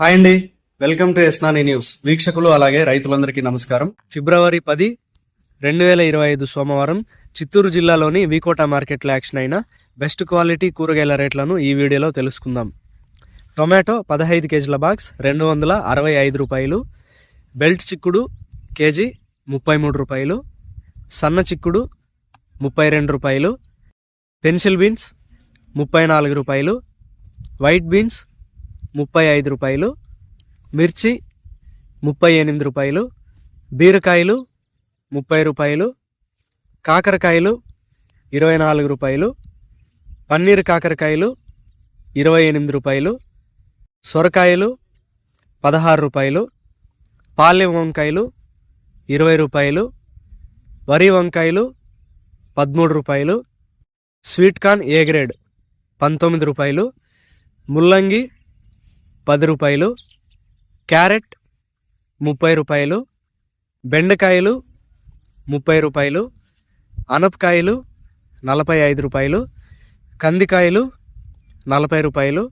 Hi అండి. Welcome to ఎస్నాని news. వీక్షకులు అలాగే రైతులందరికీ నమస్కారం. ఫిబ్రవరి పది రెండు వేల ఇరవై ఐదు సోమవారం చిత్తూరు జిల్లాలోని వీకోట మార్కెట్లో యాక్షన్ అయిన బెస్ట్ క్వాలిటీ కూరగాయల రేట్లను ఈ వీడియోలో తెలుసుకుందాం. టొమాటో పదహైదు కేజీల బాక్స్ రెండు వందల అరవై ఐదు రూపాయలు. బెల్ట్ చిక్కుడు కేజీ ముప్పై మూడు రూపాయలు. సన్న చిక్కుడు ముప్పై రెండు రూపాయలు. పెన్సిల్ బీన్స్ ముప్పై నాలుగు రూపాయలు. వైట్ బీన్స్ ముప్పై ఐదు రూపాయలు మిర్చి ముప్పై ఎనిమిది రూపాయలు బీరకాయలు ముప్పై రూపాయలు కాకరకాయలు ఇరవై నాలుగు రూపాయలు పన్నీర్ కాకరకాయలు ఇరవై ఎనిమిది రూపాయలు సొరకాయలు పదహారు రూపాయలు పాలెం వంకాయలు ఇరవై రూపాయలు వరి వంకాయలు పదమూడు రూపాయలు స్వీట్ కార్న్ ఏ గ్రేడ్ పంతొమ్మిది రూపాయలు ముల్లంగి పది రూపాయలు క్యారెట్ ముప్పై రూపాయలు బెండకాయలు ముప్పై రూపాయలు అనపకాయలు నలభై ఐదు రూపాయలు కందికాయలు నలభై రూపాయలు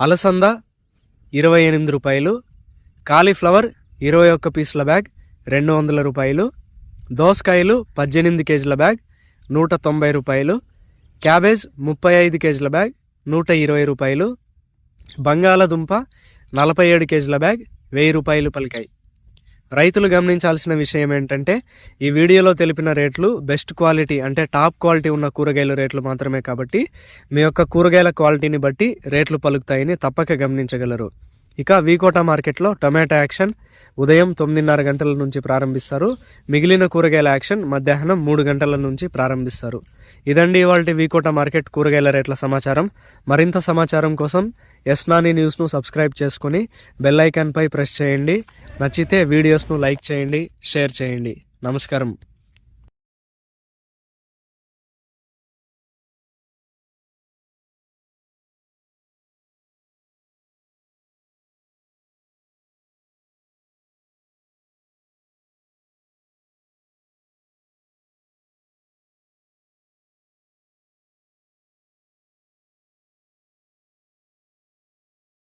అలసంద ఇరవై ఎనిమిది రూపాయలు కాలీఫ్లవర్ ఇరవై ఒక్క పీసుల బ్యాగ్ రెండు వందల రూపాయలు దోసకాయలు పద్దెనిమిది కేజీల బ్యాగ్ నూట తొంభై రూపాయలు క్యాబేజ్ ముప్పై ఐదు కేజీల బ్యాగ్ నూట ఇరవై రూపాయలు బంగాళదుంప నలభై ఏడు కేజీల బ్యాగ్ వెయ్యి రూపాయలు పలికాయి. రైతులు గమనించాల్సిన విషయం ఏంటంటే ఈ వీడియోలో తెలిపిన రేట్లు బెస్ట్ క్వాలిటీ అంటే టాప్ క్వాలిటీ ఉన్న కూరగాయల రేట్లు మాత్రమే కాబట్టి మీ యొక్క కూరగాయల క్వాలిటీని బట్టి రేట్లు పలుకుతాయని తప్పక గమనించగలరు. ఇక వీకోట మార్కెట్లో టొమాటో యాక్షన్ ఉదయం తొమ్మిదిన్నర గంటల నుంచి ప్రారంభిస్తారు. మిగిలిన కూరగాయల యాక్షన్ మధ్యాహ్నం మూడు గంటల నుంచి ప్రారంభిస్తారు. ఇదండి ఇవాళ వీకోట మార్కెట్ కూరగాయల రేట్ల సమాచారం. మరింత సమాచారం కోసం ఎస్నాని న్యూస్ను సబ్స్క్రైబ్ చేసుకుని బెల్ ఐకాన్పై ప్రెస్ చేయండి. నచ్చితే వీడియోస్ను లైక్ చేయండి షేర్ చేయండి. నమస్కారం.